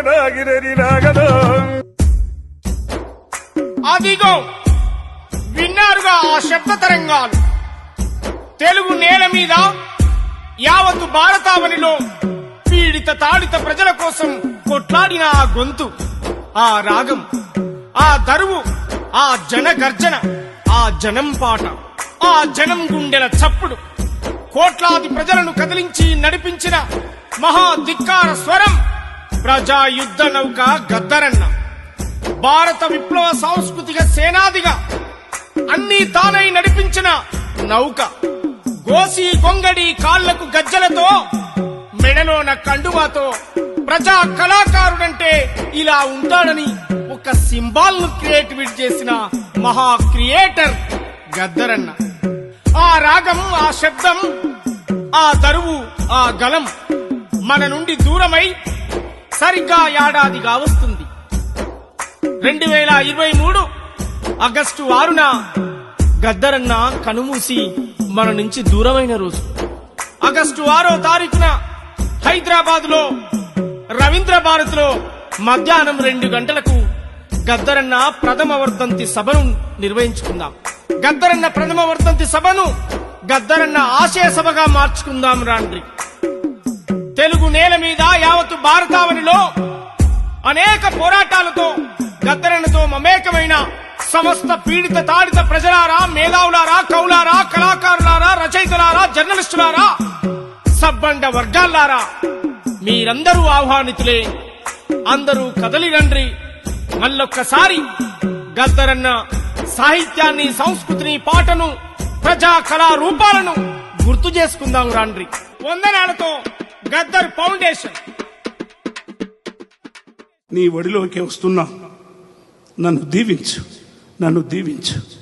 రాగదు అదిగో విన్నారుగా ఆ శబ్ద తరంగాలు. తెలుగు నేల మీద యావత్తు భారతావనిలో పీడిత తాడిత ప్రజల కోసం కొట్లాడిన ఆ గొంతు ఆ రాగం ఆ దరువు ఆ జన గర్జన ఆ జనం పాట ఆ జనం గుండెల చప్పుడు కోట్లాది ప్రజలను కదిలించి నడిపించిన మహా ధిక్కార స్వరం ప్రజా యుద్ధ నౌక గద్దరన్న. భారత విప్లవ సాంస్కృతిక సేనాదిగా అన్ని తానై నడిపించిన నౌక. గోసి కొంగడి కాళ్ళకు గజ్జలతో మెడలోన కండువాతో ప్రజా కళాకారుడంటే ఇలా ఉంటాడని ఒక సింబాల్ను క్రియేటివిట్ చేసిన మహా క్రియేటర్ గద్దరన్న. ఆ రాగం ఆ శబ్దం ఆ తరువు ఆ గలం మన నుండి దూరమై సరిగ్గా ఏడాదిగా వస్తుంది. రెండు వేల ఇరవై మూడు ఆగస్టు ఆరున గద్దరన్న కనుమూసి మన నుంచి దూరమైన రోజు. ఆగస్టు ఆరో తారీఖున హైదరాబాద్లో రవీంద్ర భారత్లో మధ్యాహ్నం రెండు గంటలకు గద్దరన్న ప్రథమ వర్ధంతి సభను నిర్వహించుకుందాం. గద్దరన్న ప్రథమ వర్ధంతి సభను గద్దరన్న ఆశయ సభగా మార్చుకుందాం రాండ్రి. తెలుగు నేల మీద యావత్తు భారతావనిలో అనేక పోరాటాలతో గద్దరణతో మమేకమైన సమస్త పీడిత తాడిత ప్రజలారా మేధావులారా కౌలారా కళాకారులారా రచయితలారా జర్నలిస్టులారా సబ్బండ వర్గాలారా మీరందరూ ఆహ్వానితులే. అందరూ కదలి రండ్రి. మళ్ళొక్కసారి గద్దరన్న సాహిత్యాన్ని సంస్కృతిని పాటను ప్రజా కళా రూపాలను గుర్తు చేసుకుందాం రాండ్రి. వందనాలతో గద్దర్ ఫౌండేషన్. నీ ఒడిలోకి వస్తున్నా. నన్ను దీవించు. నన్ను దీవించు.